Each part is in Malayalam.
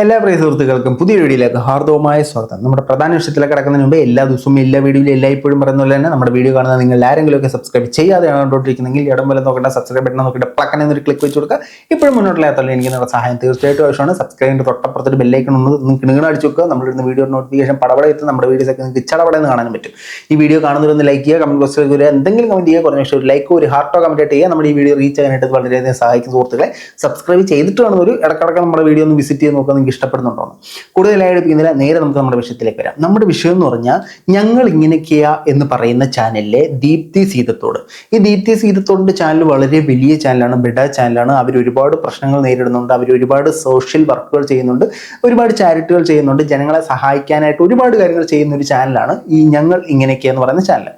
എല്ലാ പ്രിയ സുഹൃത്തുക്കൾക്കും പുതിയ വീഡിയോയിലേക്ക് ഹാർദവമായ സ്വാഗതം. നമ്മുടെ പ്രധാന വിഷയത്തിലേക്ക് കിടക്കുന്നതിന് മുമ്പ് എല്ലാ ദിവസവും എല്ലാ വീഡിയോയിലും എല്ലായ്പ്പോഴും പറയുന്ന പോലെ തന്നെ നമ്മുടെ വീഡിയോ കാണുന്ന നിങ്ങൾ ആരെങ്കിലും ഒക്കെ സബ്സ്ക്രൈബ് ചെയ്യാതെ കണ്ടുകൊണ്ടിരിക്കുന്നെങ്കിൽ ഇടം പോലെ നോക്കേണ്ട സബ്സ്ക്രൈബ് ബട്ടൺ നോക്കിയിട്ട് പ്ലക്കൻ ഒരു ക്ലിക്ക് വെച്ച് കൊടുക്കുക. ഇപ്പോഴും മുന്നോട്ടില്ലാത്തല്ലോ എനിക്ക് നിങ്ങളുടെ സഹായം തീർച്ചയായിട്ടും ആവശ്യമാണ്. സബ്സ്ക്രൈബിന്റെ തൊട്ടപ്പുറത്തൊരു ബെല്ലൈക്കൺ ഒന്ന് നിങ്ങൾ അടിച്ചു വെക്കുക. നമ്മളിരുന്ന് വീഡിയോ നോട്ടിഫിക്കേഷൻ പടപടെ എത്തും. നമ്മുടെ വീഡിയോസ് ഒക്കെ നിങ്ങൾക്ക് ചടപടെന്ന് കാണാൻ പറ്റും. ഈ വീഡിയോ കാണുന്നവരൊന്ന് ലൈക്ക് ചെയ്യുക കമന്റ് ബോക്സിൽ വരിക എന്തെങ്കിലും കമന്റ് ചെയ്യുക കുറഞ്ഞ ഒരു ലൈക്കോ ഒരു ഹാർട്ടോ കമന്റ് ചെയ്യുക. നമ്മുടെ ഈ വീഡിയോ റീച്ച് ആകാനായിട്ട് വളരെയധികം സഹായിക്കും സുഹൃത്തുക്കളെ. സബ്സ്ക്രൈബ് ചെയ്തിട്ട് കാണുന്ന ഒരു ഇടക്കിടക്ക് നമ്മുടെ വീഡിയോ ഒന്ന് വിസിറ്റ് ചെയ്ത് നോക്കുക നിങ്ങൾക്ക് ഇഷ്ടപ്പെടുന്നുണ്ടോ എന്ന്. കൂടുതലായി നേരെ നമുക്ക് നമ്മുടെ വിഷയത്തിലേക്ക് വരാം. നമ്മുടെ വിഷയം എന്ന് പറഞ്ഞാൽ ഞങ്ങൾ ഇങ്ങനെയൊക്കെയാ എന്ന് പറയുന്ന ചാനലിലെ ദീപ്തി സീതത്തോട്. ഈ ദീപ്തി സീതത്തോടിന്റെ ചാനൽ വളരെ വലിയ ചാനലാണ് ബിഡ ചാനലാണ്. അവർ ഒരുപാട് പ്രശ്നങ്ങൾ നേരിടുന്നുണ്ട്. അവർ ഒരുപാട് സോഷ്യൽ വർക്കുകൾ ചെയ്യുന്നുണ്ട്. ഒരുപാട് ചാരിറ്റികൾ ചെയ്യുന്നുണ്ട്. ജനങ്ങളെ സഹായിക്കാനായിട്ട് ഒരുപാട് കാര്യങ്ങൾ ചെയ്യുന്ന ഒരു ചാനലാണ് ഈ ഞങ്ങൾ ഇങ്ങനെയൊക്കെ എന്ന് പറയുന്ന ചാനൽ.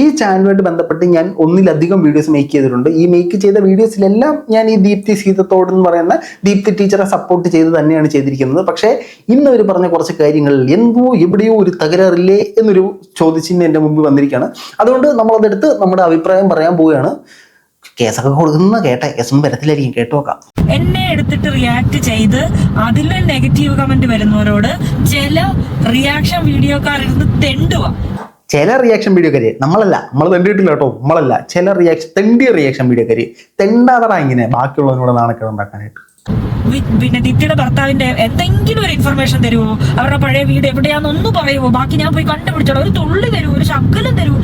ഈ ചാനലുമായിട്ട് ബന്ധപ്പെട്ട് ഞാൻ ഒന്നിലധികം വീഡിയോസ് മേക്ക് ചെയ്തിട്ടുണ്ട്. ഈ മേക്ക് ചെയ്ത വീഡിയോസിലെല്ലാം ഞാൻ ഈ ദീപ്തി സീതത്തോട് എന്ന് പറയുന്ന ദീപ്തി ടീച്ചറെ സപ്പോർട്ട് ചെയ്ത് തന്നെയാണ് ചെയ്തിരിക്കുന്നത്. പക്ഷേ ഇന്ന് അവർ പറഞ്ഞ കുറച്ച് കാര്യങ്ങളിൽ എന്തോ എവിടെയോ ഒരു തകരാറില്ലേ എന്നൊരു ചോദ്യചിഹ്നം എന്റെ മുമ്പിൽ വന്നിരിക്കുകയാണ്. അതുകൊണ്ട് നമ്മളതെടുത്ത് നമ്മുടെ അഭിപ്രായം പറയാൻ പോവുകയാണ്. കേസൊക്കെ കൊടുക്കുന്ന കേട്ടെ കേസും വരത്തില്ലായിരിക്കും കേട്ടു നോക്കാം. എന്നെ എടുത്തിട്ട് റിയാക്ട് ചെയ്ത് അതിൽ നെഗറ്റീവ് കമന്റ് വരുന്നവരോട് ചില റിയാക്ഷൻ വീഡിയോക്കാരിരുന്ന് തെണ്ടുക. ചില റിയാക്ഷൻ വീഡിയോ വീഡിയോക്കാര് നമ്മളല്ല നമ്മൾ തെണ്ടിയിട്ടില്ല കേട്ടോ നമ്മളല്ല. ചില റിയാക്ഷൻ തെണ്ടിയ റിയാക്ഷൻ വീഡിയോ വീഡിയോക്കാര് തെണ്ടാതറ ഇങ്ങനെ ബാക്കിയുള്ളവരോട് നാണക്കേട് ഉണ്ടാക്കാനായിട്ട്. പിന്നെ ദിത്യയുടെ ഭർത്താവിന്റെ എന്തെങ്കിലും ഒരു ഇൻഫർമേഷൻ തരുമോ അവരുടെ പഴയ വീട് എവിടെയാണെന്നൊന്ന് പറയുമോ ബാക്കി ഞാൻ പോയി കണ്ടുപിടിച്ചോളാം. ഒരു തുള്ളി തരുമോ ഒരു ശകലം തരുമോ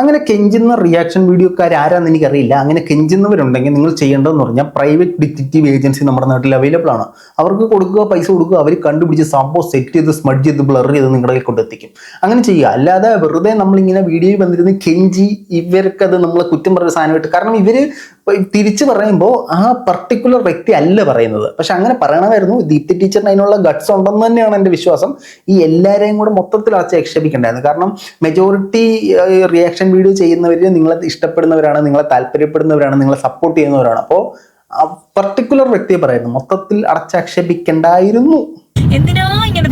അങ്ങനെ കെഞ്ചുന്ന റിയാക്ഷൻ വീഡിയോക്കാർ ആരാന്ന് എനിക്കറിയില്ല. അങ്ങനെ കെഞ്ചുന്നവരുണ്ടെങ്കിൽ നിങ്ങൾ ചെയ്യേണ്ടതെന്ന് പറഞ്ഞാൽ പ്രൈവറ്റ് ഡിറ്റക്റ്റീവ് ഏജൻസി നമ്മുടെ നാട്ടിൽ അവൈലബിൾ ആണ്. അവർക്ക് കൊടുക്കുക പൈസ കൊടുക്കുക അവർ കണ്ടുപിടിച്ച് സംഭവം സെറ്റ് ചെയ്ത് സ്മഡ് ചെയ്ത് ബ്ലർ ചെയ്ത് നിങ്ങളുടെ കയ്യിൽ കൊണ്ടെത്തിക്കും. അങ്ങനെ ചെയ്യുക. അല്ലാതെ വെറുതെ നമ്മളിങ്ങനെ വീഡിയോയിൽ വന്നിരുന്ന് കെഞ്ചി ഇവർക്കത് നമ്മളെ കുറ്റം പറയുന്ന സാധനമായിട്ട്. കാരണം ഇവർ തിരിച്ചു പറയുമ്പോൾ ആ പർട്ടിക്കുലർ വ്യക്തി അല്ല പറയുന്നത്. പക്ഷെ അങ്ങനെ പറയണമായിരുന്നു. ദീപ്തി ടീച്ചറിന് അതിനുള്ള ഗട്ട്സ് ഉണ്ടെന്ന് തന്നെയാണ് എന്റെ വിശ്വാസം. ഈ എല്ലാവരെയും കൂടെ മൊത്തത്തിൽ അടച്ച് ആക്ഷേപിക്കേണ്ടായിരുന്നു കാരണം മെജോറിറ്റി റിയാക്ഷൻ വീഡിയോ ചെയ്യുന്നവർ നിങ്ങളെ ഇഷ്ടപ്പെടുന്നവരാണ് നിങ്ങളെ താല്പര്യപ്പെടുന്നവരാണ് നിങ്ങളെ സപ്പോർട്ട് ചെയ്യുന്നവരാണ്. അപ്പോൾ പർട്ടിക്കുലർ വ്യക്തിയെ പറയുന്നു. മൊത്തത്തിൽ അടച്ചാക്ഷേപിക്കേണ്ടായിരുന്നു. എന്തിനാ ഇങ്ങനെ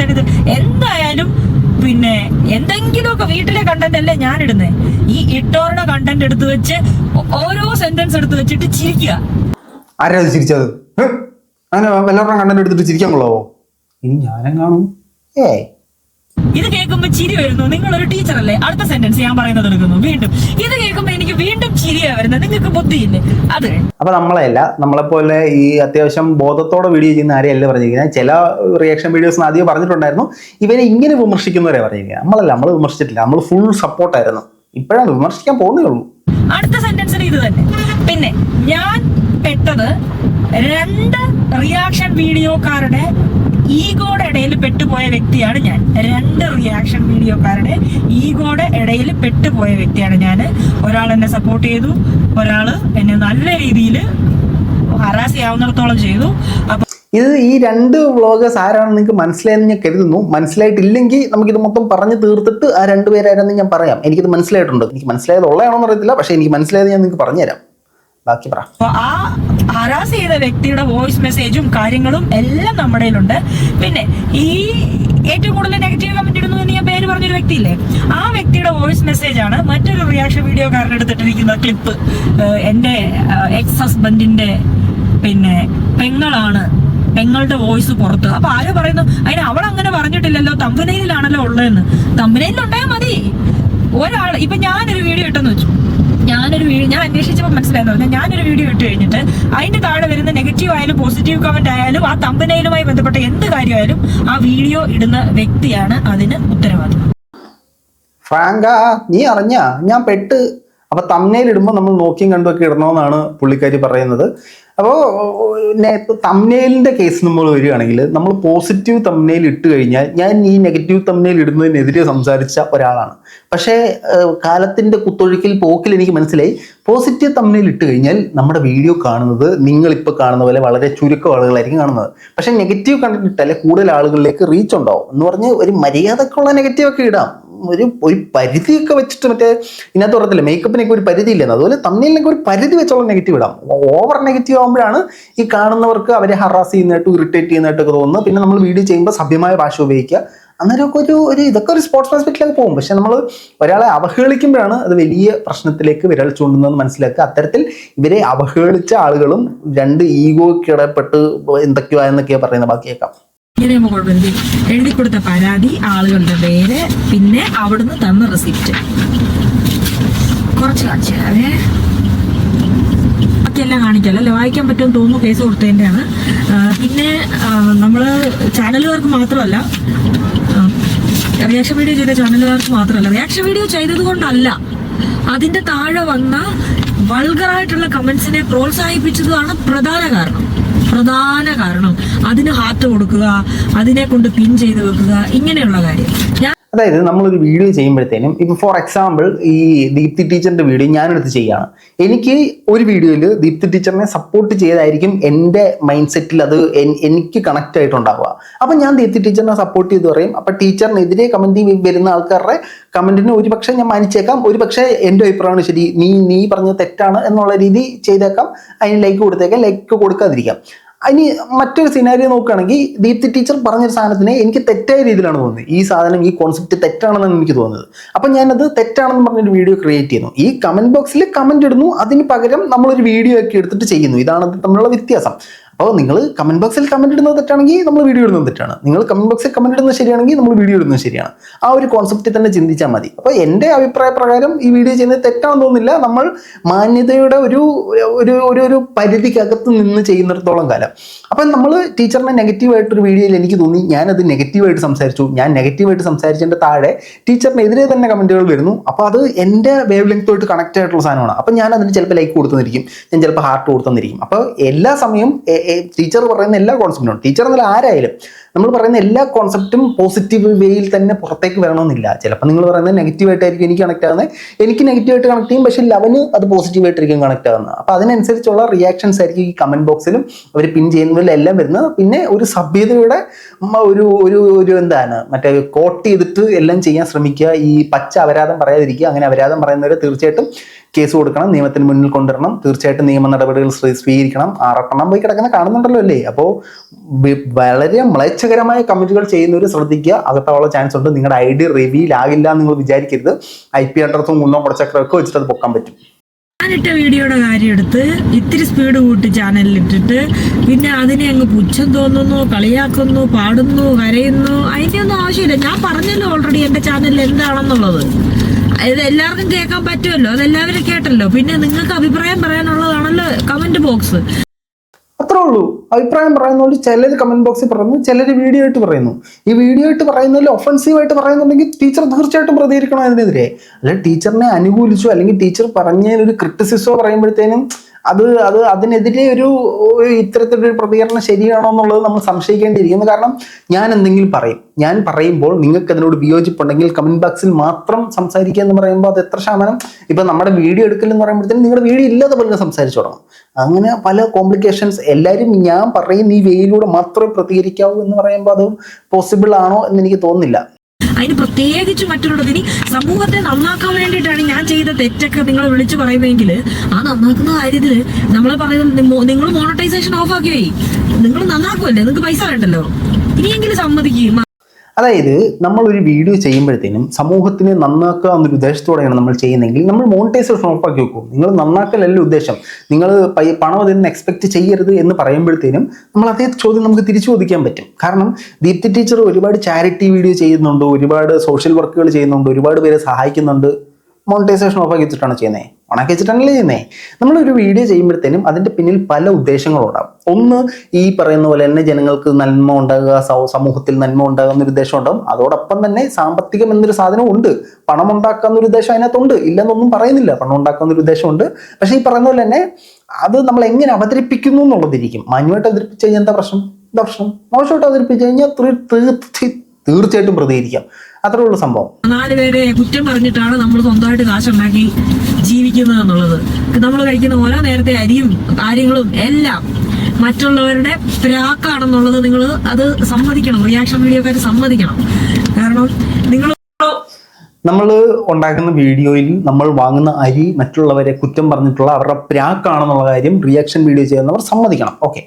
എന്തായാലും പിന്നെ എന്തെങ്കിലുമൊക്കെ വീട്ടിലെ കണ്ടന്റ് അല്ലേ ഞാൻ ഇടുന്നേ ഈ ഇട്ടോറുടെ കണ്ടന്റ് എടുത്ത് വെച്ച് ഓരോ സെന്റൻസ് എടുത്ത് വെച്ചിട്ട് ചിരിക്കുക. ആരാ അത് ചിരിച്ചത്? ഹ്? അങ്ങനെ വല്ലവരുടെ കണ്ടന്റ് എടുത്തിട്ട് ചിരിക്കാൻ കൊള്ളാവോ? ഇനി ഏ ഇത് കേൾക്കുമ്പോ ചിരി വരുന്നു. നിങ്ങൾ ഒരു ടീച്ചർ അല്ലേ? അടുത്ത സെന്റൻസ് ഞാൻ പറയുന്നത് എടുക്കുന്നു. വീണ്ടും. ഇത് കേൾക്കുമ്പോ നമ്മളല്ല നമ്മളെ പോലെ വരുന്നത്? നിങ്ങൾക്ക് ബുദ്ധിയില്ലേ? അത് അപ്പൊ നമ്മളെ പോലെ ഈ അത്യാവശ്യം ബോധത്തോടെ വീഡിയോ ചെയ്യുന്ന ആരെയല്ല പറഞ്ഞിരിക്കുന്നത് ചില റിയാക്ഷൻ വീഡിയോസ് ആദ്യം പറഞ്ഞിട്ടുണ്ടായിരുന്നു. ഇവരെ ഇങ്ങനെ വിമർശിക്കുന്നവരെ പറഞ്ഞിരിക്കുന്നത് നമ്മളല്ല നമ്മൾ വിമർശിച്ചിട്ടില്ല. നമ്മൾ ഫുൾ സപ്പോർട്ടായിരുന്നു ഇപ്പോഴാണ് വിമർശിക്കാൻ പോകുന്നേ ഉള്ളൂ. അടുത്ത സെന്റൻസിന് ഇത് തന്നെ. പിന്നെ ഞാൻ പെട്ടത് രണ്ട് റിയാക്ഷൻ വീഡിയോക്കാരുടെ ഈഗോയുടെ ഇടയിൽ പെട്ടുപോയ വ്യക്തിയാണ് ഞാൻ. രണ്ട് റിയാക്ഷൻ വീഡിയോക്കാരുടെ ഈഗോയുടെ ഇടയിൽ പെട്ടുപോയ വ്യക്തിയാണ് ഞാൻ ഒരാൾ എന്നെ സപ്പോർട്ട് ചെയ്തു. ഒരാൾ എന്നെ നല്ല രീതിയിൽ ഹറാസ് ചെയ്യാവുന്നിടത്തോളം ചെയ്തു. അപ്പൊ ഇത് ഈ രണ്ട് വ്ളോഗേഴ്സ് ആരാണെന്ന് നിങ്ങൾക്ക് മനസ്സിലായെന്ന് ഞാൻ കരുതുന്നു. മനസ്സിലായിട്ടില്ലെങ്കിൽ നമുക്കിത് മൊത്തം പറഞ്ഞു തീർത്തിട്ട് ആ രണ്ടുപേരാരെന്ന് ഞാൻ പറയാം. എനിക്കിത് മനസ്സിലായിട്ടുണ്ട്. എനിക്ക് മനസ്സിലായത് ഉള്ളതാണോന്ന് അറിയത്തില്ല. പക്ഷേ എനിക്ക് മനസ്സിലായത് ഞാൻ നിങ്ങൾക്ക് പറഞ്ഞുതരാം. ബാക്കി പറ. ആ ഹറാസ് ചെയ്ത വ്യക്തിയുടെ വോയിസ് മെസ്സേജും കാര്യങ്ങളും എല്ലാം നമ്മുടെ കയ്യിലുണ്ട്. പിന്നെ ഈ ഏറ്റവും കൂടുതൽ നെഗറ്റീവ് കമന്റ് ഇടുന്നു എന്ന് ഞാൻ പേര് പറഞ്ഞൊരു വ്യക്തിയില്ലേ? ആ വ്യക്തിയുടെ വോയിസ് മെസ്സേജ് ആണ് മറ്റൊരു റിയാക്ഷൻ വീഡിയോ കാരണം എടുത്തിട്ടിരിക്കുന്ന ക്ലിപ്പ് എന്റെ എക്സ് ഹസ്ബൻഡിന്റെ പിന്നെ പെങ്ങളാണ് പെങ്ങളുടെ വോയിസ് പുറത്ത്. അപ്പൊ ആര് പറയുന്നു? അതിന് അവൾ അങ്ങനെ പറഞ്ഞിട്ടില്ലല്ലോ. തമ്പനയിലാണല്ലോ ഉള്ളതെന്ന്. തമ്പനയിൽ ഉണ്ടായാൽ മതി. ഒരാൾ ഇപ്പൊ ഞാനൊരു വീഡിയോ ഇട്ടെന്ന് വെച്ചു. ഞാനൊരു വീഡിയോ ഞാൻ അന്വേഷിച്ചപ്പോൾ പറഞ്ഞാൽ ഞാനൊരു വീഡിയോ ഇട്ട് കഴിഞ്ഞിട്ട് അതിന്റെ താഴെ വരുന്ന നെഗറ്റീവ് ആയാലും പോസിറ്റീവ് കമന്റ് ആയാലും ആ തമ്പനയിലുമായി ബന്ധപ്പെട്ട എന്ത് കാര്യമായാലും ആ വീഡിയോ ഇടുന്ന വ്യക്തിയാണ് അതിന് ഉത്തരവാദി. ഫ്രാങ്ക നീ അറിഞ്ഞ? ഞാൻ പെട്ട് അപ്പൊ തമ്മനയിൽ ഇടുമ്പോൾ നമ്മൾ നോക്കിയും കണ്ടുമൊക്കെ ഇടണമെന്നാണ് പുള്ളിക്കാരി പറയുന്നത്. അപ്പോൾ തമ്മനയിലിന്റെ കേസ് നമ്മൾ വരികയാണെങ്കിൽ നമ്മൾ പോസിറ്റീവ് തമ്മനയിൽ ഇട്ട് കഴിഞ്ഞാൽ ഞാൻ ഈ നെഗറ്റീവ് തമ്മനയിൽ ഇടുന്നതിനെതിരെ സംസാരിച്ച ഒരാളാണ്. പക്ഷേ കാലത്തിന്റെ കുത്തൊഴുക്കിൽ പോക്കിൽ എനിക്ക് മനസ്സിലായി. പോസിറ്റീവ് തമ്മനയിൽ ഇട്ട് കഴിഞ്ഞാൽ നമ്മുടെ വീഡിയോ കാണുന്നത് നിങ്ങളിപ്പോൾ കാണുന്ന പോലെ വളരെ ചുരുക്കം ആളുകളായിരിക്കും കാണുന്നത്. പക്ഷേ നെഗറ്റീവ് കണ്ടിട്ടല്ലേ കൂടുതൽ ആളുകളിലേക്ക് റീച്ച് ഉണ്ടാവും എന്ന് പറഞ്ഞ് ഒരു മര്യാദക്കുള്ള നെഗറ്റീവ് ഒക്കെ ഇടാം. ഒരു ഒരു പരിധിയൊക്കെ വെച്ചിട്ട് മറ്റേ ഇതിനകത്ത് പറയത്തില്ല മേക്കപ്പിനൊക്കെ ഒരു പരിധി ഇല്ലെന്ന് അതുപോലെ തമ്മിലിനൊക്കെ ഒരു പരിധി വെച്ചുള്ള നെഗറ്റീവ് ഇടാം. ഓവർ നെഗറ്റീവ് ആകുമ്പോഴാണ് ഈ കാണുന്നവർക്ക് അവരെ ഹറാസ് ചെയ്യുന്നതായിട്ട് ഇറിറ്റേറ്റ് ചെയ്യുന്നതായിട്ടൊക്കെ തോന്നുന്നത്. പിന്നെ നമ്മൾ വീഡിയോ ചെയ്യുമ്പോൾ സഭ്യമായ ഭാഷ ഉപയോഗിക്കുക. അന്നേരമൊക്കെ ഒരു ഒരു ഇതൊക്കെ ഒരു സ്പോർട്സ് ഹോസ്പിറ്റലിലേക്ക് പോകും. പക്ഷെ നമ്മൾ ഒരാളെ അവഹേളിക്കുമ്പോഴാണ് അത് വലിയ പ്രശ്നത്തിലേക്ക് വിരൽ ചൂണ്ടുന്നതെന്ന് മനസ്സിലാക്കുക. അത്തരത്തിൽ ഇവരെ അവഹേളിച്ച ആളുകളും രണ്ട് ഈഗോക്കിടപെട്ട് എന്തൊക്കെയോ എന്നൊക്കെയാണ് പറയുന്നത്. ബാക്കിയേക്കാം ഇങ്ങനെയാകുമ്പോൾ കുഴപ്പമില്ല എഴുതി കൊടുത്ത പരാതി ആളുകളുടെ പേര് പിന്നെ അവിടുന്ന് തന്ന റെസിപ്റ്റ് കുറച്ച് കാണിച്ചു തരാവേ ബാക്കിയെല്ലാം കാണിക്കല്ലോ അല്ലെ? വായിക്കാൻ പറ്റുമെന്ന് തോന്നുന്നു കേസ് കൊടുത്തതിന്റെയാണ്. പിന്നെ നമ്മൾ ചാനലുകാർക്ക് മാത്രമല്ല റിയാക്ഷൻ വീഡിയോ ചെയ്ത ചാനലുകാർക്ക് മാത്രമല്ല റിയാക്ഷൻ വീഡിയോ ചെയ്തത് കൊണ്ടല്ല അതിന്റെ താഴെ വന്ന വൾഗറായിട്ടുള്ള കമന്റ്സിനെ പ്രോത്സാഹിപ്പിച്ചതാണ് പ്രധാന കാരണം. പ്രധാന കാരണം അതിന് ഹാർട്ട് കൊടുക്കുക അതിനെ കൊണ്ട് പിൻ ചെയ്ത് വെക്കുക ഇങ്ങനെയുള്ള കാര്യം ഞാൻ അതായത് നമ്മളൊരു വീഡിയോ ചെയ്യുമ്പോഴത്തേനും ഇപ്പൊ ഫോർ എക്സാമ്പിൾ ഈ ദീപ്തി ടീച്ചറിന്റെ വീഡിയോ ഞാനെടുത്ത് ചെയ്യാണ്. എനിക്ക് ഒരു വീഡിയോയിൽ ദീപ്തി ടീച്ചറിനെ സപ്പോർട്ട് ചെയ്തായിരിക്കും എന്റെ മൈൻഡ് സെറ്റിൽ അത് എനിക്ക് കണക്റ്റ് ആയിട്ടുണ്ടാവുക. അപ്പൊ ഞാൻ ദീപ്തി ടീച്ചറിനെ സപ്പോർട്ട് ചെയ്ത് പറയും. അപ്പൊ ടീച്ചറിനെതിരെ കമന്റ് വരുന്ന ആൾക്കാരുടെ കമന്റിന് ഒരു പക്ഷേ ഞാൻ മാനിച്ചേക്കാം. ഒരു പക്ഷേ എന്റെ അഭിപ്രായമാണ് ശരി. നീ നീ പറഞ്ഞത് തെറ്റാണ് എന്നുള്ള രീതി ചെയ്തേക്കാം. അതിന് ലൈക്ക് കൊടുത്തേക്കാം. ലൈക്ക് കൊടുക്കാതിരിക്കാം. ഇനി മറ്റൊരു സിനാരിയോ നോക്കുകയാണെങ്കിൽ ദീപ്തി ടീച്ചർ പറഞ്ഞൊരു സാധനത്തിന് എനിക്ക് തെറ്റായ രീതിയിലാണ് തോന്നുന്നത്. ഈ സാധനം ഈ കോൺസെപ്റ്റ് തെറ്റാണെന്നാണ് എനിക്ക് തോന്നുന്നത്. അപ്പം ഞാനത് തെറ്റാണെന്ന് പറഞ്ഞൊരു വീഡിയോ ക്രിയേറ്റ് ചെയ്യുന്നു. ഈ കമന്റ് ബോക്സിൽ കമന്റ് ഇടുന്നു. അതിന് പകരം നമ്മളൊരു വീഡിയോ ഒക്കെ എടുത്തിട്ട് ചെയ്യുന്നു. ഇതാണ് ഇത് തമ്മിലുള്ള വ്യത്യാസം. അപ്പോൾ നിങ്ങൾ കമന്റ് ബോക്സിൽ കമന്റ് ഇടുന്നത് തെറ്റാണെങ്കിൽ നമ്മൾ വീഡിയോ ഇടുന്നത് തെറ്റാണ്. നിങ്ങൾ കമന്റ് ബോക്സിൽ കമന്റ് ഇടുന്നത് ശരിയാണെങ്കിൽ നമ്മൾ വീഡിയോ ഇടുന്നത് ശരിയാണ്. ആ ഒരു കോൺസെപ്റ്റിൽ തന്നെ ചിന്തിച്ചാൽ മതി. അപ്പോൾ എന്റെ അഭിപ്രായ പ്രകാരം ഈ വീഡിയോ ചെയ്യുന്നത് തെറ്റാണെന്ന് തോന്നുന്നില്ല. നമ്മൾ മാന്യതയുടെ ഒരു ഒരു ഒരു ഒരു പരിധിക്കകത്ത് നിന്ന് ചെയ്യുന്നിടത്തോളം കാലം. അപ്പം നമ്മൾ ടീച്ചറിനെ നെഗറ്റീവായിട്ടൊരു വീഡിയോയിൽ എനിക്ക് തോന്നി. ഞാനത് നെഗറ്റീവായിട്ട് സംസാരിച്ചു. ഞാൻ നെഗറ്റീവായിട്ട് സംസാരിച്ചതിന്റെ താഴെ ടീച്ചറിനെതിരെ തന്നെ കമന്റുകൾ വരുന്നു. അപ്പോൾ അത് എന്റെ വേവ് ലെങ്ത്തുമായിട്ട് കണക്റ്റ് ആയിട്ടുള്ള സാധനമാണ്. അപ്പം ഞാൻ അതിന് ചിലപ്പോൾ ലൈക്ക് കൊടുത്തുന്നിരിക്കും ഞാൻ ചിലപ്പോൾ ഹാർട്ട് കൊടുത്തുന്നിരിക്കും അപ്പോൾ എല്ലാ സമയവും ടീച്ചർ പറയുന്ന എല്ലാ കോൺസെപ്റ്റും ടീച്ചർ എന്നല്ല ആരായാലും നമ്മൾ പറയുന്ന എല്ലാ കോൺസെപ്റ്റും പോസിറ്റീവ് വേയിൽ തന്നെ പുറത്തേക്ക് വരണമെന്നില്ല. ചിലപ്പോൾ നിങ്ങൾ പറയുന്നത് നെഗറ്റീവായിട്ടായിരിക്കും എനിക്ക് കണക്ട് ആകുന്നത് എനിക്ക് നെഗറ്റീവായിട്ട് കണക്ട് ചെയ്യും പക്ഷേ ലവന് അത് പോസിറ്റീവായിട്ടായിരിക്കും കണക്ട് ആകുന്നത് അപ്പോൾ അതിനനുസരിച്ചുള്ള റിയാക്ഷൻസ് ആയിരിക്കും ഈ കമന്റ് ബോക്സിലും അവർ പിൻ ചെയ്യുന്നതിലെല്ലാം വരുന്നത്. പിന്നെ ഒരു സഭ്യതയുടെ ഒരു ഒരു ഒരു എന്താണ് മറ്റേ കോട്ട് ചെയ്തിട്ട് എല്ലാം ചെയ്യാൻ ശ്രമിക്കുക ഈ പച്ച അപരാധം പറയാതിരിക്കുക അങ്ങനെ അപരാധം പറയുന്നവരെ തീർച്ചയായിട്ടും കേസ് കൊടുക്കണം നിയമത്തിന് മുന്നിൽ കൊണ്ടുവരണം തീർച്ചയായിട്ടും നിയമ നടപടികൾ സ്വീകരിക്കണം ആറട്ടെണ്ണം പോയി കിടക്കുന്ന കാണുന്നുണ്ടല്ലോ അല്ലേ? അപ്പോൾ വളരെ മ്ലേച്ഛകരമായ കമ്മിറ്റികൾ ചെയ്യുന്നവർ ശ്രദ്ധിക്കുക അകത്താവുള്ള ചാൻസ് ഉണ്ട്. നിങ്ങളുടെ ഐ ഡി റിവീൽ ആകില്ല എന്ന് നിങ്ങൾ വിചാരിക്കരുത്. ഐ പി അഡ്രസ്സും കുന്നോ കുറച്ചൊക്കെ വെച്ചിട്ട് അത് പൊക്കാൻ പറ്റും. ഞാനിട്ട വീഡിയോയുടെ കാര്യം എടുത്ത് ഇത്തിരി സ്പീഡ് കൂട്ടി ചാനലിൽ ഇട്ടിട്ട് പിന്നെ അതിനെ അങ്ങ് പുച്ഛം തോന്നുന്നു കളിയാക്കുന്നു പാടുന്നു കരയുന്നു. അതിന്റെ ഒന്നും ആവശ്യമില്ല. ഞാൻ പറഞ്ഞല്ലോ ഓൾറെഡി എന്റെ ചാനലിൽ എന്താണെന്നുള്ളത്. ഇത് എല്ലാവർക്കും കേൾക്കാൻ പറ്റുമല്ലോ? അതെല്ലാവരും കേട്ടല്ലോ. പിന്നെ നിങ്ങൾക്ക് അഭിപ്രായം പറയാനുള്ളതാണല്ലോ കമന്റ് ബോക്സ് അത്രേ ഉള്ളൂ. അഭിപ്രായം പറയുന്നതുകൊണ്ട് ചിലർ കമന്റ് ബോക്സിൽ പറയുന്നു ചിലർ വീഡിയോ ആയിട്ട് പറയുന്നു. ഈ വീഡിയോ ആയിട്ട് പറയുന്നതിൽ ഒഫൻസീവ് ആയിട്ട് പറയുന്നുണ്ടെങ്കിൽ ടീച്ചർ തീർച്ചയായിട്ടും പ്രതികരിക്കണം അതിനെതിരെ അല്ലെങ്കിൽ ടീച്ചറിനെ അനുകൂലിച്ചോ അല്ലെങ്കിൽ ടീച്ചർ പറഞ്ഞതിനൊരു ക്രിറ്റിസിസോ പറയുമ്പോഴത്തേനും അത് അത് അതിനെതിരെ ഒരു ഇത്തരത്തിലൊരു പ്രതികരണം ശരിയാണോ എന്നുള്ളത് നമ്മൾ സംശയിക്കേണ്ടിയിരിക്കുന്നു. കാരണം ഞാൻ എന്തെങ്കിലും പറയും. ഞാൻ പറയുമ്പോൾ നിങ്ങൾക്ക് അതിനോട് വിയോജിപ്പുണ്ടെങ്കിൽ കമന്റ് ബോക്സിൽ മാത്രം സംസാരിക്കുക എന്ന് പറയുമ്പോൾ അത് എത്ര ശതമാനം? ഇപ്പം നമ്മുടെ വീഡിയോ എടുക്കൽ എന്ന് പറയുമ്പോഴത്തേനും നിങ്ങളുടെ വീഡിയോ ഇല്ലാതെ പോലെ സംസാരിച്ചു തുടങ്ങും. അങ്ങനെ പല കോംപ്ലിക്കേഷൻസ് എല്ലാവരും ഞാൻ പറയും ഈ വെയിലൂടെ മാത്രമേ പ്രതികരിക്കാവൂ എന്ന് പറയുമ്പോൾ അത് പോസിബിൾ ആണോ എന്ന് എനിക്ക് തോന്നുന്നില്ല. അതിന് പ്രത്യേകിച്ച് മറ്റുള്ളത് ഇനി സമൂഹത്തെ നന്നാക്കാൻ വേണ്ടിയിട്ടാണ് ഞാൻ ചെയ്ത തെറ്റൊക്കെ നിങ്ങൾ വിളിച്ചു പറയുന്നതെങ്കിൽ ആ നന്നാക്കുന്ന കാര്യത്തിൽ നമ്മൾ പറയുന്നത് നിങ്ങൾ മോണറ്റൈസേഷൻ ഓഫ് ആക്കി പോയി നിങ്ങൾ നന്നാക്കുമല്ലേ നിങ്ങൾക്ക് പൈസ വേണ്ടല്ലോ. ഇനിയെങ്കിലും സമ്മതിക്കും. അതായത് നമ്മൾ ഒരു വീഡിയോ ചെയ്യുമ്പോഴത്തേനും സമൂഹത്തിനെ നന്നാക്കുക എന്നൊരു ഉദ്ദേശത്തോടെയാണ് നമ്മൾ ചെയ്യുന്നതെങ്കിൽ നമ്മൾ മോണിറ്റൈസേഷൻ ഓഫാക്കി വെക്കും. നിങ്ങൾ നന്നാക്കലല്ല ഉദ്ദേശം. നിങ്ങൾ പണം അതിൽ നിന്ന് എക്സ്പെക്ട് ചെയ്യരുത് എന്ന് പറയുമ്പോഴത്തേനും നമ്മൾ അതേ ചോദ്യം നമുക്ക് തിരിച്ചു ചോദിക്കാൻ പറ്റും. കാരണം ദീപ്തി ടീച്ചർ ഒരുപാട് ചാരിറ്റി വീഡിയോ ചെയ്യുന്നുണ്ട് ഒരുപാട് സോഷ്യൽ വർക്കുകൾ ചെയ്യുന്നുണ്ട് ഒരുപാട് പേരെ സഹായിക്കുന്നുണ്ട്. മോണിറ്റൈസേഷൻ ഓഫ് ആക്കി വെച്ചിട്ടാണ് ചെയ്യുന്നത് ഓണാക്കി വെച്ചിട്ടാണല്ലേ ചെയ്യുന്നത് നമ്മളൊരു വീഡിയോ ചെയ്യുമ്പോഴത്തേനും അതിന്റെ പിന്നിൽ പല ഉദ്ദേശങ്ങളുണ്ടാകും ഒന്ന് ഈ പറയുന്ന പോലെ തന്നെ ജനങ്ങൾക്ക് നന്മ ഉണ്ടാകുക സമൂഹത്തിൽ നന്മ ഉണ്ടാകുക എന്നൊരു ഉദ്ദേശം ഉണ്ടാകും അതോടൊപ്പം തന്നെ സാമ്പത്തികം എന്നൊരു സാധനം ഉണ്ട്. പണം ഉണ്ടാക്കുക എന്നൊരു ഉദ്ദേശം അതിനകത്തുണ്ട്. ഇല്ലെന്നൊന്നും പറയുന്നില്ല. പണം ഉണ്ടാക്കുക എന്നൊരു ഉദ്ദേശമുണ്ട്. പക്ഷേ ഈ പറയുന്ന പോലെ തന്നെ അത് നമ്മൾ എങ്ങനെ അവതരിപ്പിക്കുന്നു എന്നുള്ളതിരിക്കും. മാന്യമായിട്ട് അവതരിപ്പിച്ച് കഴിഞ്ഞാൽ എന്താ പ്രശ്നം? എന്താ പ്രശ്നം? മോശമായിട്ട് അവതരിപ്പിച്ച് കഴിഞ്ഞാൽ തീർ- തീർ- തീർച്ചയായിട്ടും പ്രതികരിക്കാം. അത്രേ ഉള്ളൂ സംഭവം. നാല് പേരെ കുറ്റം പറഞ്ഞിട്ടാണ് നമ്മൾ സ്വന്തമായിട്ട് കാശുണ്ടാക്കി ജീവിക്കുന്നത് എന്നുള്ളത്. നമ്മൾ കഴിക്കുന്ന ഓരോ നേരത്തെ അരിയും കാര്യങ്ങളും എല്ലാം മറ്റുള്ളവരുടെ പ്രാക്കാണെന്നുള്ളത് നിങ്ങൾ അത് സമ്മതിക്കണം. റിയാക്ഷൻ വീഡിയോ വീഡിയോക്കാർ സമ്മതിക്കണം. കാരണം നിങ്ങൾ നമ്മൾ ഉണ്ടാക്കുന്ന വീഡിയോയിൽ നമ്മൾ വാങ്ങുന്ന അരി മറ്റുള്ളവരെ കുറ്റം പറഞ്ഞിട്ടുള്ള അവരുടെ പ്രാക്കാണെന്നുള്ള കാര്യം റിയാക്ഷൻ വീഡിയോ ചെയ്യുന്നവർ സമ്മതിക്കണം. ഓക്കെ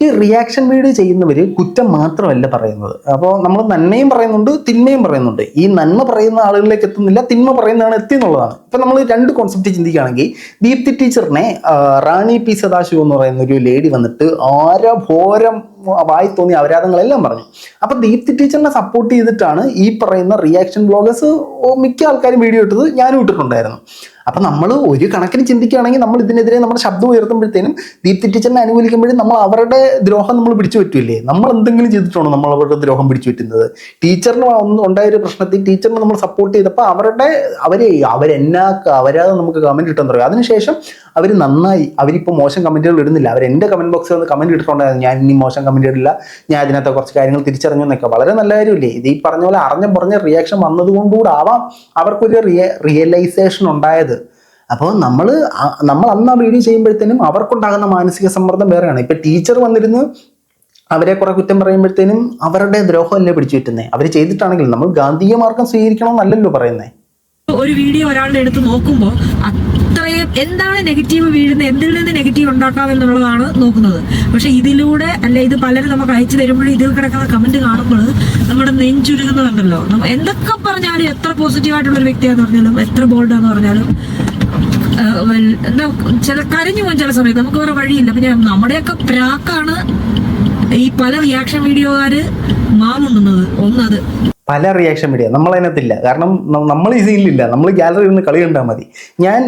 ഈ റിയാക്ഷൻ വീഡിയോ ചെയ്യുന്നവർ കുറ്റം മാത്രമല്ല പറയുന്നത്. അപ്പോൾ നമ്മൾ നന്മയും പറയുന്നുണ്ട് തിന്മയും പറയുന്നുണ്ട്. ഈ നന്മ പറയുന്ന ആളുകളിലേക്ക് എത്തുന്നില്ല തിന്മ പറയുന്നതാണ് എത്തി എന്നുള്ളതാണ് ഇപ്പം നമ്മൾ രണ്ട് കോൺസെപ്റ്റ് ചിന്തിക്കുകയാണെങ്കിൽ ദീപ്തി ടീച്ചറിനെ റാണി പി സദാശിവ് എന്ന് പറയുന്ന ഒരു ലേഡി വന്നിട്ട് ആരഘോരം വായി തോന്നി അപരാധങ്ങളെല്ലാം പറഞ്ഞു. അപ്പം ദീപ്തി ടീച്ചറിനെ സപ്പോർട്ട് ചെയ്തിട്ടാണ് ഈ പറയുന്ന റിയാക്ഷൻ ബ്ലോഗേഴ്സ് മിക്ക ആൾക്കാരും വീഡിയോ ഇട്ടത് ഞാനും ഇട്ടിട്ടുണ്ടായിരുന്നു. അപ്പൊ നമ്മൾ ഒരു കണക്കിന് ചിന്തിക്കുകയാണെങ്കിൽ നമ്മൾ ഇതിനെതിരെ നമ്മുടെ ശബ്ദം ഉയർത്തുമ്പോഴത്തേനും ദീപ്തി ടീച്ചറിനെ അനുകൂലിക്കുമ്പോഴും നമ്മൾ അവരുടെ ദ്രോഹം നമ്മൾ പിടിച്ചു പറ്റൂലേ നമ്മൾ എന്തെങ്കിലും ചെയ്തിട്ടാണോ നമ്മൾ അവരുടെ ദ്രോഹം പിടിച്ചു പറ്റുന്നത്? ടീച്ചറിന് ഉണ്ടായ ഒരു പ്രശ്നത്തിൽ ടീച്ചറിനെ നമ്മൾ സപ്പോർട്ട് ചെയ്തപ്പോൾ അവരുടെ അവരെ അവരെന്നാ അവരാതെ നമുക്ക് കമന്റ് കിട്ടാൻ തുടങ്ങി അതിനുശേഷം അവർ നന്നായി അവരിപ്പോൾ മോശം കമന്റുകൾ ഇടുന്നില്ല. അവർ എന്റെ കമന്റ് ബോക്സിൽ വന്ന് കമന്റ് ഇട്ടിട്ടുണ്ടായിരുന്നു. ഞാൻ ഇനി മോശം കമന്റ് ഇടില്ല. ഞാൻ അതിനകത്ത് കുറച്ച് കാര്യങ്ങൾ തിരിച്ചറിഞ്ഞു എന്നൊക്കെ. വളരെ നല്ല കാര്യമില്ലേ? ഇത് ഈ പറഞ്ഞ പോലെ അറിഞ്ഞ പറഞ്ഞ റിയാക്ഷൻ വന്നതുകൊണ്ടുകൂടെ ആവാം അവർക്കൊരു റിയ റിയലൈസേഷൻ ഉണ്ടായത്. അപ്പോൾ നമ്മൾ നമ്മൾ അന്ന് ആ വീഡിയോ ചെയ്യുമ്പോഴത്തേനും അവർക്കുണ്ടാകുന്ന മാനസിക സമ്മർദ്ദം വേറെയാണ്. ഇപ്പം ടീച്ചർ വന്നിരുന്ന്. അവരെ കുറെ കുറ്റം പറയുമ്പോഴത്തേനും അവരുടെ ദ്രോഹമല്ലേ പിടിച്ചു കിട്ടുന്നത് അവർ ചെയ്തിട്ടാണെങ്കിൽ നമ്മൾ ഗാന്ധിയ മാർഗം സ്വീകരിക്കണമെന്നല്ലല്ലോ പറയുന്നത് ഒരു വീഡിയോ ഒരാളുടെ എടുത്ത് നോക്കുമ്പോൾ അത്രയും എന്താണ് നെഗറ്റീവ് വീഴുന്നത്? എന്തിൽ നിന്ന് നെഗറ്റീവ് ഉണ്ടാക്കാം എന്നുള്ളതാണ് നോക്കുന്നത്. പക്ഷെ ഇതിലൂടെ അല്ലെ ഇത് പലരും നമുക്ക് അയച്ചു തരുമ്പോഴും ഇതിൽ കിടക്കുന്ന കമന്റ് കാണുമ്പോൾ നമ്മുടെ നെഞ്ചുരുകുന്നുണ്ടല്ലോ എന്തൊക്കെ പറഞ്ഞാലും എത്ര പോസിറ്റീവ് ആയിട്ടുള്ള ഒരു വ്യക്തിയാന്ന് പറഞ്ഞാലും എത്ര ബോൾഡാന്ന് പറഞ്ഞാലും ചില കരഞ്ഞു പോകും ചില സമയത്ത്. നമുക്ക് വേറെ വഴിയില്ല. പിന്നെ നമ്മുടെയൊക്കെ പ്രാക്കാണ് ഈ പല റിയാക്ഷൻ വീഡിയോകാര് മാമുണ്ടുന്നത് ഒന്നത് പല റിയാക്ഷൻ മീഡിയ നമ്മൾ അതിനകത്തില്ല കാരണം നമ്മൾ ഈ സീനിലില്ല നമ്മൾ ഗാലറി ഇരുന്ന് കളി കണ്ടാൽ മതി. ഞാൻ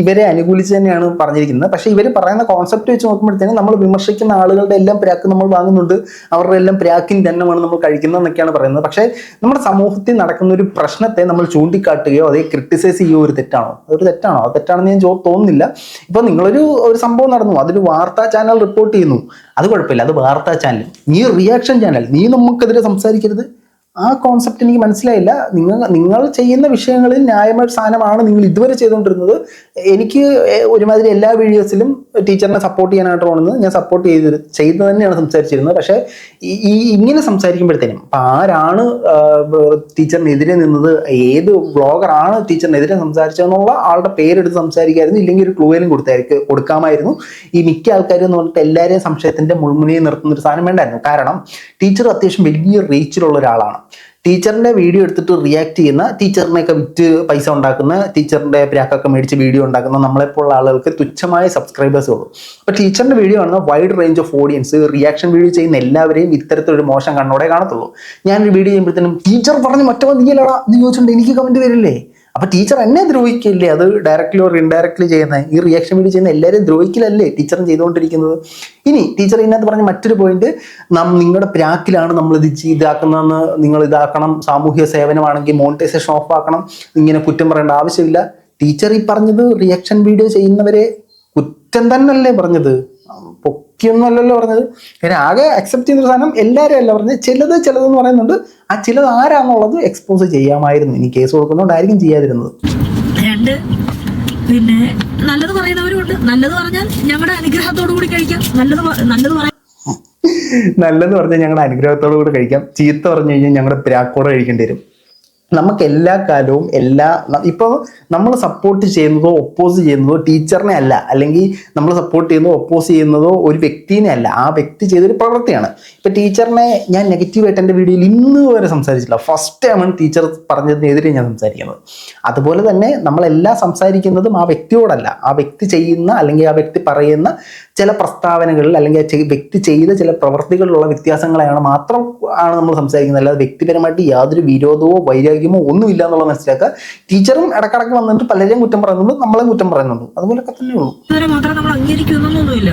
ഇവരെ അനുകൂലിച്ച് തന്നെയാണ് പറഞ്ഞിരിക്കുന്നത്. പക്ഷേ ഇവർ പറയുന്ന കോൺസെപ്റ്റ് വെച്ച് നോക്കുമ്പോഴത്തേനും നമ്മൾ വിമർശിക്കുന്ന ആളുകളുടെ എല്ലാം പ്രാക്ക് നമ്മൾ വാങ്ങുന്നുണ്ട്. അവരുടെ എല്ലാം പ്രാക്കിൻ തന്നെയാണ് നമ്മൾ കഴിക്കുന്നത് എന്നൊക്കെയാണ് പറയുന്നത്. പക്ഷേ നമ്മുടെ സമൂഹത്തിൽ നടക്കുന്ന ഒരു പ്രശ്നത്തെ നമ്മൾ ചൂണ്ടിക്കാട്ടുകയോ അതേ ക്രിട്ടിസൈസ് ചെയ്യുകയോ ഒരു തെറ്റാണോ? അതൊരു തെറ്റാണോ? അത് തെറ്റാണെന്ന് ഞാൻ തോന്നുന്നില്ല. ഇപ്പോൾ നിങ്ങളൊരു ഒരു സംഭവം നടന്നു. അതൊരു വാർത്താ ചാനൽ റിപ്പോർട്ട് ചെയ്യുന്നു. അത് കുഴപ്പമില്ല. അത് വാർത്താ ചാനൽ നീ റിയാക്ഷൻ ചാനൽ നീ നമുക്കെതിരെ സംസാരിക്കരുത്. ആ കോൺസെപ്റ്റ് എനിക്ക് മനസ്സിലായില്ല. നിങ്ങൾ നിങ്ങൾ ചെയ്യുന്ന വിഷയങ്ങളിൽ ന്യായമായ സാധനമാണ് നിങ്ങൾ ഇതുവരെ ചെയ്തുകൊണ്ടിരുന്നത്. എനിക്ക് ഒരുമാതിരി എല്ലാ വീഡിയോസിലും ടീച്ചറിനെ സപ്പോർട്ട് ചെയ്യാനായിട്ട് തോന്നുന്നത്. ഞാൻ സപ്പോർട്ട് ചെയ്ത് ചെയ്ത് തന്നെയാണ് സംസാരിച്ചിരുന്നത്. പക്ഷേ ഈ ഇങ്ങനെ സംസാരിക്കുമ്പോഴത്തേനും അപ്പം ആരാണ് ടീച്ചറിനെതിരെ നിന്നത് ഏത് വ്ളോഗറാണ് ടീച്ചറിനെതിരെ സംസാരിച്ചതെന്നുള്ള ആളുടെ പേരെടുത്ത് സംസാരിക്കായിരുന്നു. ഇല്ലെങ്കിൽ ഒരു ക്ലൂവേലും കൊടുത്തായിരിക്കും കൊടുക്കാമായിരുന്നു. ഈ മിക്ക ആൾക്കാരും എന്ന് പറഞ്ഞിട്ട് എല്ലാവരെയും സംശയത്തിന്റെ മുൾമുനയിൽ നിർത്തുന്ന ഒരു സാധനം വേണ്ടായിരുന്നു. കാരണം ടീച്ചർ അത്യാവശ്യം വലിയ റീച്ചിലുള്ള ഒരാളാണ്. ടീച്ചറിന്റെ വീഡിയോ എടുത്തിട്ട് റിയാക്ട് ചെയ്യുന്ന ടീച്ചറിനെയൊക്കെ വിറ്റ് പൈസ ഉണ്ടാക്കുന്ന ടീച്ചറിന്റെ പ്രാക്കൊക്കെ മേടിച്ച് വീഡിയോ ഉണ്ടാക്കുന്ന നമ്മളെപ്പോലുള്ള ആളുകൾക്ക് തുച്ഛമായ സബ്സ്ക്രൈബേഴ്സ് ഉള്ളൂ. അപ്പോൾ ടീച്ചറിന്റെ വീഡിയോ കാണുന്ന wide range of audience reaction video ചെയ്യുന്ന എല്ലാവരെയും ഇത്തരത്തിലൊരു മോശം കണ്ണോടെ കാണത്തുള്ളൂ. ഞാനൊരു വീഡിയോ ചെയ്യുമ്പോഴത്തേനും ടീച്ചർ പറഞ്ഞ് മറ്റോ നീയല്ലടാ എന്ന് ചോദിച്ചിട്ടുണ്ട് എനിക്ക് കമന്റ് വരില്ലേ? അപ്പൊ ടീച്ചർ എന്നെ ദ്രോഹിക്കില്ലേ? അത് ഡയറക്റ്റ്ലി ഓർ ഇൻഡയറക്ട്ലി ചെയ്യുന്ന? ഈ റിയാക്ഷൻ വീഡിയോ ചെയ്യുന്ന എല്ലാവരും ദ്രോഹിക്കലല്ലേ ടീച്ചറും ചെയ്തുകൊണ്ടിരിക്കുന്നത് ഇനി ടീച്ചർ ഇതിനകത്ത് പറഞ്ഞ മറ്റൊരു പോയിന്റ് നാം നിങ്ങളുടെ പ്രാക്കിലാണ് നമ്മൾ ഇത് ഇതാക്കുന്നതെന്ന് നിങ്ങൾ ഇതാക്കണം. സാമൂഹ്യ സേവനമാണെങ്കിൽ മോണിറ്റൈസേഷൻ ഓഫ് ആക്കണം. ഇങ്ങനെ കുറ്റം പറയേണ്ട ആവശ്യമില്ല. ടീച്ചർ ഈ പറഞ്ഞത് റിയാക്ഷൻ വീഡിയോ ചെയ്യുന്നവരെ കുറ്റം തന്നെയല്ലേ പറഞ്ഞത്? പൊക്കിയൊന്നും അല്ലല്ലോ പറഞ്ഞത്. പിന്നെ ആകെ അക്സെപ്റ്റ് ചെയ്യുന്ന സാധനം എല്ലാവരും അല്ല പറഞ്ഞത്. ചിലത് ചിലതെന്ന് പറയുന്നുണ്ട്. ആ ചിലത് ആരാന്നുള്ളത് എക്സ്പോസ് ചെയ്യാമായിരുന്നു. ഇനി കേസ് കൊടുക്കുന്നതുകൊണ്ടായിരിക്കും ചെയ്യാതിരുന്നത്. രണ്ട് പിന്നെ നല്ലത് പറയുന്നവരുണ്ട് നല്ലത് പറഞ്ഞാൽ ഞങ്ങളുടെ അനുഗ്രഹത്തോടു കൂടി കഴിക്കാം. നല്ലത് നല്ലത് നല്ലത് പറഞ്ഞാൽ ഞങ്ങളുടെ അനുഗ്രഹത്തോടു കൂടി കഴിക്കാം. ചീത്ത പറഞ്ഞു കഴിഞ്ഞാൽ ഞങ്ങളുടെ പ്രാക്കോടെ കഴിക്കേണ്ടി വരും. നമുക്ക് എല്ലാ കാലവും എല്ലാ ഇപ്പോൾ നമ്മൾ സപ്പോർട്ട് ചെയ്യുന്നതോ ഒപ്പോസ് ചെയ്യുന്നതോ ടീച്ചറിനെ അല്ല. അല്ലെങ്കിൽ നമ്മൾ സപ്പോർട്ട് ചെയ്യുന്നതോ ഒപ്പോസ് ചെയ്യുന്നതോ ഒരു വ്യക്തിനെ അല്ല. ആ വ്യക്തി ചെയ്തൊരു പ്രവൃത്തിയാണ്. ഇപ്പം ടീച്ചറിനെ ഞാൻ നെഗറ്റീവായിട്ട് എന്റെ വീഡിയോയിൽ ഇന്ന് വരെ സംസാരിച്ചില്ല ഫസ്റ്റ് ടൈമാണ് ടീച്ചർ പറഞ്ഞതിനെതിരെ ഞാൻ സംസാരിക്കുന്നത്. അതുപോലെ തന്നെ നമ്മളെല്ലാം സംസാരിക്കുന്നതും ആ വ്യക്തിയോടല്ല. ആ വ്യക്തി ചെയ്യുന്ന അല്ലെങ്കിൽ ആ വ്യക്തി പറയുന്ന ചില പ്രസ്താവനകളിൽ അല്ലെങ്കിൽ ആ വ്യക്തി ചെയ്ത ചില പ്രവൃത്തികളിലുള്ള വ്യത്യാസങ്ങളെയാണ് മാത്രം ആണ് നമ്മൾ സംസാരിക്കുന്നത്. അല്ലാതെ വ്യക്തിപരമായിട്ട് യാതൊരു വിരോധമോ വൈരാഗ്യമോ ഒന്നുമില്ല എന്നുള്ള മനസ്സിലാക്കുക ടീച്ചറും ഇടക്കിടക്ക് വന്നിട്ട് പലരെയും കുറ്റം പറയുന്നുണ്ട് നമ്മളെ കുറ്റം പറയുന്നുണ്ട്. അതുപോലൊക്കെ തന്നെ ഉള്ളൂ. ഇതുവരെ മാത്രം നമ്മൾ അംഗീകരിക്കുന്നൊന്നുമില്ല.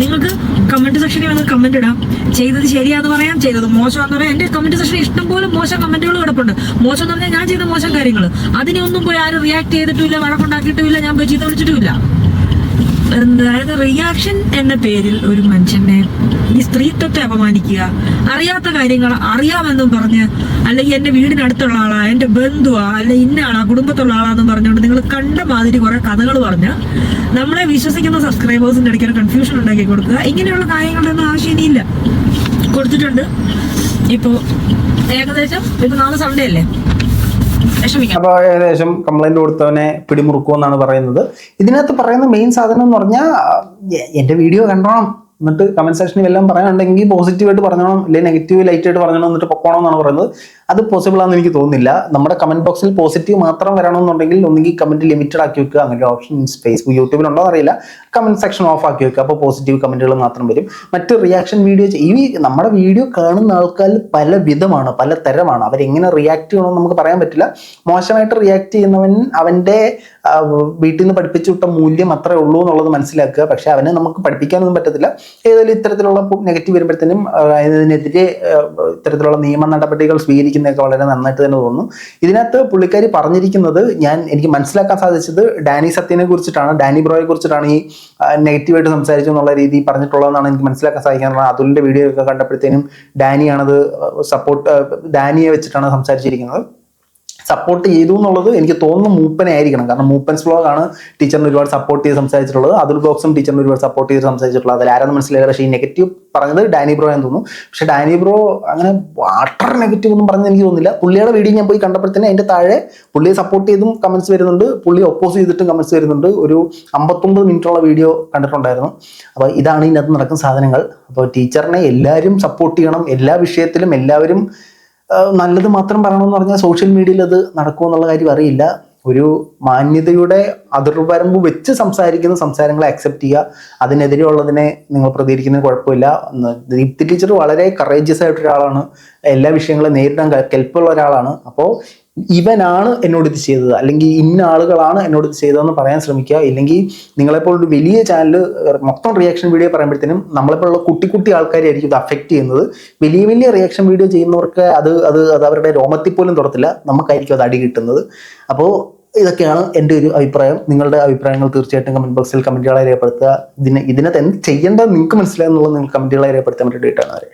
നിങ്ങൾക്ക് കമന്റ് സെക്ഷനിൽ വന്ന് കമന്റ് ഇടാം. ചെയ്തത് ശരിയാന്ന് പറയാം ചെയ്തത് മോശമാന്ന് പറയാം. എന്റെ കമന്റ് സെക്ഷനിൽ ഇഷ്ടം പോലെ മോശം കമന്റുകൾ കിടപ്പുണ്ട്. മോശം എന്ന് പറഞ്ഞാൽ ഞാൻ ചെയ്ത മോശം കാര്യങ്ങൾ അതിനൊന്നും പോയി ആരും റിയാക്ട് ചെയ്തിട്ടില്ല വഴക്കുണ്ടാക്കിയിട്ടുമില്ല ഞാൻ പോയി ചീത്ത അതായത് റിയാക്ഷൻ എന്ന പേരിൽ ഒരു മനുഷ്യനെ ഈ സ്ത്രീത്വത്തെ അപമാനിക്കുക അറിയാത്ത കാര്യങ്ങൾ അറിയാമെന്നും പറഞ്ഞ് അല്ലെങ്കിൽ എന്റെ വീടിനടുത്തുള്ള ആളാ എന്റെ ബന്ധുവാ അല്ലെ ഇന്ന ആളാ കുടുംബത്തുള്ള ആളാന്നും പറഞ്ഞുകൊണ്ട് നിങ്ങൾ കണ്ട മാതിരി കുറെ കഥകൾ പറഞ്ഞ് നമ്മളെ വിശ്വസിക്കുന്ന സബ്സ്ക്രൈബേഴ്സിന്റെ ഇടയ്ക്ക് ഒരു കൺഫ്യൂഷൻ ഉണ്ടാക്കി കൊടുക്കുക. ഇങ്ങനെയുള്ള കാര്യങ്ങളൊന്നും ആവശ്യം ഇനിയില്ല. കൊടുത്തിട്ടുണ്ട്. ഇപ്പോ ഏകദേശം ഇപ്പൊ നാളെ സൺഡേ അല്ലേ? അപ്പോൾ ഏകദേശം കംപ്ലൈന്റ് കൊടുത്തവനെ പിടിമുറുക്കുമെന്നാണ് പറയുന്നത്. ഇതിനകത്ത് പറയുന്ന മെയിൻ സാധനം എന്ന് പറഞ്ഞാൽ എന്റെ വീഡിയോ കണ്ടോണം. എന്നിട്ട് കമന്റ് സെക്ഷനിൽ എല്ലാം പറയാനുണ്ടെങ്കിൽ പോസിറ്റീവായിട്ട് പറഞ്ഞോണം അല്ലെങ്കിൽ നെഗറ്റീവ് ലൈറ്റ് ആയിട്ട് പറഞ്ഞോണം എന്നിട്ട് പൊക്കോണം എന്നാണ് പറയുന്നത്. അത് പോസിബിൾ ആണെന്ന് എനിക്ക് തോന്നുന്നില്ല. നമ്മുടെ കമന്റ് ബോക്സിൽ പോസിറ്റീവ് മാത്രം വരണമെന്നുണ്ടെങ്കിൽ ഒന്നുകിൽ കമന്റ് ലിമിറ്റഡ് ആക്കി വെക്കുക. അങ്ങനെ ഒരു ഓപ്ഷൻ ഫേസ്ബുക്ക് യൂട്യൂബിൽ ഉണ്ടോ അറിയില്ല. കമന്റ് സെക്ഷൻ ഓഫ് ആക്കി വെക്കുക. അപ്പോൾ പോസിറ്റീവ് കമന്റുകൾ മാത്രം വരും. മറ്റ് റിയാക്ഷൻ വീഡിയോ ഈ നമ്മുടെ വീഡിയോ കാണുന്ന ആൾക്കാർ പല വിധമാണ് പല തരമാണ്. അവരെങ്ങനെ റിയാക്ട് ചെയ്യണമെന്ന് നമുക്ക് പറയാൻ പറ്റില്ല. മോശമായിട്ട് റിയാക്ട് ചെയ്യുന്നവൻ അവന്റെ വീട്ടിൽ നിന്ന് പഠിപ്പിച്ചു വിട്ട മൂല്യം അത്രേ ഉള്ളൂ എന്നുള്ളത് മനസ്സിലാക്കുക. പക്ഷെ അവനെ നമുക്ക് പഠിപ്പിക്കാനൊന്നും പറ്റത്തില്ല. ഏതായാലും ഇത്തരത്തിലുള്ള നെഗറ്റീവ് വരുമ്പോഴത്തേനും അതിനെതിരെ ഇത്തരത്തിലുള്ള നിയമ നടപടികൾ സ്വീകരിക്കുന്നതൊക്കെ വളരെ നന്നായിട്ട് തന്നെ തോന്നുന്നു. ഇതിനകത്ത് പുള്ളിക്കാരി പറഞ്ഞിരിക്കുന്നത് ഞാൻ എനിക്ക് മനസ്സിലാക്കാൻ സാധിച്ചത് ഡാനി സത്യനെ കുറിച്ചിട്ടാണ് ഡാനി ബ്രോയെ കുറിച്ചിട്ടാണ് ഈ നെഗറ്റീവായിട്ട് സംസാരിച്ചു എന്നുള്ള രീതി പറഞ്ഞിട്ടുള്ളതെന്നാണ് എനിക്ക് മനസ്സിലാക്കാൻ സാധിക്കുന്നത്. അതുലിന്റെ വീഡിയോ ഒക്കെ കണ്ടപ്പോഴത്തേനും ഡാനിയാണത് സപ്പോർട്ട് ഡാനിയെ വെച്ചിട്ടാണ് സംസാരിച്ചിരിക്കുന്നത്. സപ്പോർട്ട് ചെയ്തു എന്നുള്ളത് എനിക്ക് തോന്നുന്നു മൂപ്പനെ ആയിരിക്കണം. കാരണം മൂപ്പൻസ് ബ്ലോഗ് ആണ് ടീച്ചറിന് ഒരുപാട് സപ്പോർട്ട് ചെയ്ത് സംസാരിച്ചിട്ടുള്ളത്. അതുൽ ബോക്സും ടീച്ചറിന് ഒരുപാട് സപ്പോർട്ട് ചെയ്ത് സംസാരിച്ചിട്ടുള്ളത്. അതിൽ ആരാന്ന് മനസ്സിലായില്ല. പക്ഷേ ഈ നെഗറ്റീവ് പറഞ്ഞത് ഡാനി ബ്രോ എന്ന് തോന്നുന്നു. പക്ഷേ ഡാനി ബ്രോ അങ്ങനെ വാട്ടർ നെഗറ്റീവ് ഒന്നും പറഞ്ഞ് എനിക്ക് തോന്നുന്നില്ല. പുള്ളിയുടെ വീഡിയോ ഞാൻ പോയി കണ്ടപ്പോഴത്തേന് അതിന്റെ താഴെ പുള്ളിയെ സപ്പോർട്ട് ചെയ്തും കമൻസ് വരുന്നുണ്ട്. പുള്ളി ഒപ്പോസ് ചെയ്തിട്ടും കമൻസ് വരുന്നുണ്ട്. ഒരു അമ്പത്തൊമ്പത് മിനിറ്റുള്ള വീഡിയോ കണ്ടിട്ടുണ്ടായിരുന്നു. അപ്പോൾ ഇതാണ് ഇതിനകത്ത് നടക്കുന്ന സാധനങ്ങൾ. അപ്പോൾ ടീച്ചറിനെ എല്ലാവരും സപ്പോർട്ട് ചെയ്യണം. എല്ലാ വിഷയത്തിലും എല്ലാവരും നല്ലത് മാത്രം പറയണമെന്ന് പറഞ്ഞാൽ സോഷ്യൽ മീഡിയയിൽ അത് നടക്കുമോ എന്നുള്ള കാര്യം അറിയില്ല. ഒരു മാന്യതയുടെ അതിർവരമ്പ് വെച്ച് സംസാരിക്കുന്ന സംസാരങ്ങളെ അക്സെപ്റ്റ് ചെയ്യുക. അതിനെതിരെ ഉള്ളതിനെ നിങ്ങൾ പ്രതികരിക്കുന്നതിന് കുഴപ്പമില്ല. ദീപ്തി ടീച്ചർ വളരെ കറേജിയസ് ആയിട്ട് ഒരാളാണ് എല്ലാ വിഷയങ്ങളും നേരിടാൻ കെൽപ്പുള്ള ഒരാളാണ്. അപ്പോൾ ഇവനാണ് എന്നോട് ഇത് ചെയ്തത്. അല്ലെങ്കിൽ ഇന്ന ആളുകളാണ് എന്നോട് ഇത് ചെയ്തതെന്ന് പറയാൻ ശ്രമിക്കുക. ഇല്ലെങ്കിൽ നിങ്ങളെപ്പോലുള്ള വലിയ ചാനൽ മൊത്തം റിയാക്ഷൻ വീഡിയോ പറയുമ്പോഴത്തേനും നമ്മളെപ്പോലുള്ള കുട്ടി കുട്ടി ആൾക്കാരായിരിക്കും ഇത് അഫക്റ്റ് ചെയ്യുന്നത്. വലിയ വലിയ റിയാക്ഷൻ വീഡിയോ ചെയ്യുന്നവർക്ക് അത് അത് അത് അവരുടെ രോമത്തിൽ പോലും തുറത്തില്ല നമുക്കായിരിക്കും അത് അടി കിട്ടുന്നത്. അപ്പോൾ ഇതൊക്കെയാണ് എന്റെ ഒരു അഭിപ്രായം. നിങ്ങളുടെ അഭിപ്രായങ്ങൾ തീർച്ചയായിട്ടും കമന്റ് ബോക്സിൽ കമന്റുകളായി രേഖപ്പെടുത്തുക. ഇതിനെ ഇതിനകത്ത് എന്ത് ചെയ്യേണ്ടത് നിങ്ങൾക്ക് മനസ്സിലായെന്നുള്ളത് നിങ്ങൾ കമന്റുകളായി രേഖപ്പെടുത്താൻ വേണ്ടിയിട്ടാണ് അവരെ.